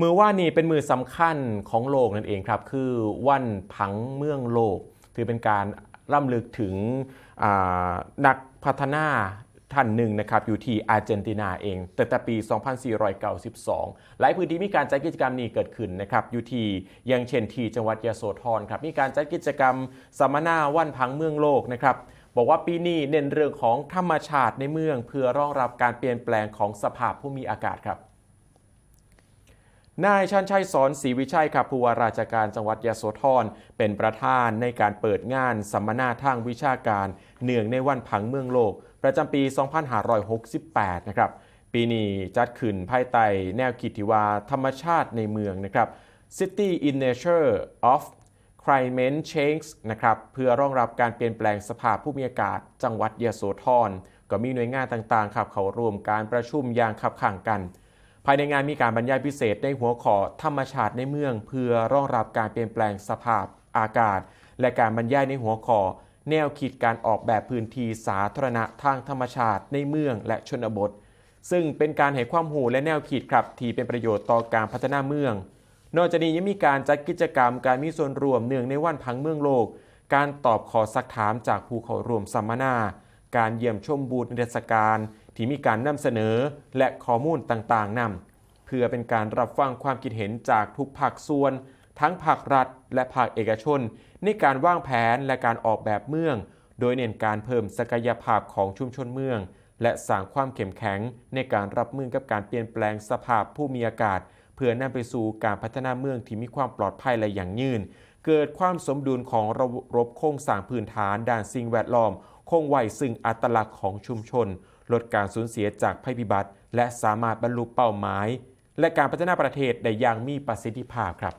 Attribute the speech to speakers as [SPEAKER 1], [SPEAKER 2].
[SPEAKER 1] มือว่านี่เป็นมือสำคัญของโลกนั่นเองครับ คือวันผังเมืองโลก ถือเป็นการร่ำลึกถึงนักพัฒนาท่านหนึ่งนะครับอยู่ที่อาร์เจนตินาเองตั้งแต่ปี 2492 หลายพื้นที่มีการจัดกิจกรรมนี้เกิดขึ้นนะครับอยู่ที่ยังเช่นที่จังหวัดยโสธรครับมีการจัดกิจกรรมสัมมนาวันผังเมืองโลกนะครับบอกว่าปีนี้เน้นเรื่องของธรรมชาติในเมือง เพื่อรองรับการเปลี่ยนแปลงของสภาพภูมิอากาศครับ นายชันชัยสอนศรีวิชัยครับผู้ว่าราชการจังหวัดยโสธรเป็นประธานในการเปิดงานสัมมนาทางวิชาการ เนื่องในวันผังเมืองโลก ประจำปี 2568 นะครับปีนี้จัดขึ้นภายใต้แนวคิดที่ว่าธรรมชาติในเมืองนะครับ City in Nature of Climate Change นะครับเพื่อรองรับการเปลี่ยนแปลงสภาพภูมิอากาศ จังหวัดยโสธรก็มีหน่วยงานต่างๆครับ เขาร่วมการประชุมอย่างขับข่างกัน ภายในงานมีการบรรยายพิเศษในหัวข้อธรรมชาติในเมือง เพื่อรองรับการเปลี่ยนแปลงสภาพอากาศ และการบรรยายในหัวข้อแนวคิดการออกแบบพื้นที่สาธารณะทางธรรมชาติในเมืองและชนบท ซึ่งเป็นการให้ความรู้และแนวคิดครับที่เป็นประโยชน์ต่อการพัฒนาเมือง นอกจากนี้ยังมีการจัดกิจกรรมการมีส่วนร่วมเนื่องในวันพังเมืองโลก การตอบขอสักถามจากผู้เข้าร่วมสัมมนา การเยี่ยมชมบูธนิทรรศการที่มีการนำเสนอและข้อมูลต่างๆนำเพื่อเป็นการรับฟังความคิดเห็นจากทุกภาคส่วน ทั้งภาครัฐ และภาคเอกชน ในการวางแผนและการออกแบบเมือง โดยเน้นการเพิ่มศักยภาพของชุมชนเมือง และสร้างความเข้มแข็งในการรับมือกับการเปลี่ยนแปลงสภาพผู้มีอากาศ เพื่อนำไปสู่การพัฒนาเมืองที่มีความปลอดภัยและอย่างยืนเกิดความสมดุลของระบบโครงสร้างพื้นฐานด้านสิ่งแวดล้อม คงไว้ซึ่งอัตลักษณ์ของชุมชน ลดการสูญเสียจากภัยพิบัติ และสามารถบรรลุเป้าหมาย และการพัฒนาประเทศได้อย่างมีประสิทธิภาพครับ